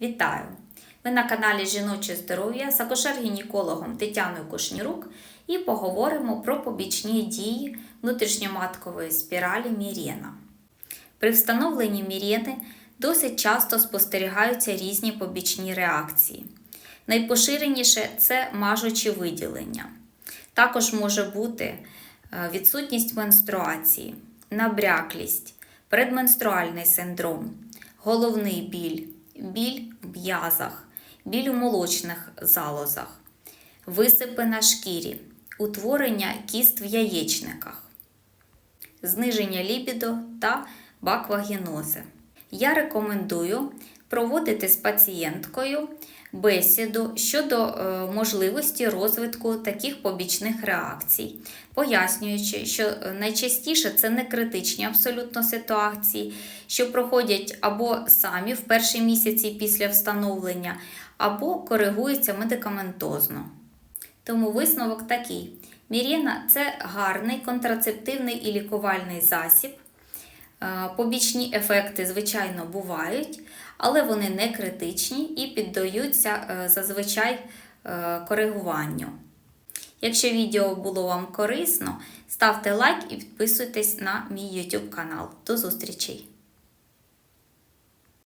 Вітаю! Ви на каналі Жіноче здоров'я з акушер-гінекологом Тетяною Кушнірук і поговоримо про побічні дії внутрішньоматкової спіралі Мірена. При встановленні Мірени досить часто спостерігаються різні побічні реакції. Найпоширеніше це мажучі виділення. Також може бути е, відсутність менструації, набряклість, предменструальний синдром, головний біль, біль в м'язах, біль у молочних залозах, висипи на шкірі, утворення кіст в яєчниках, зниження лібідо та баквагенози. Я рекомендую проводити з пацієнткою бесіду щодо е, можливості розвитку таких побічних реакцій, пояснюючи, що е, найчастіше це не критичні абсолютно ситуації, що проходять або самі в перші місяці після встановлення, або коригуються медикаментозно. Тому висновок такий: Мірена це гарний контрацептивний і лікувальний засіб. Е, Побічні ефекти, звичайно, бувають, але вони не критичні і піддаються е, зазвичай е, коригуванню. Якщо відео було вам корисно, ставте лайк і підписуйтесь на мій YouTube канал. До зустрічей!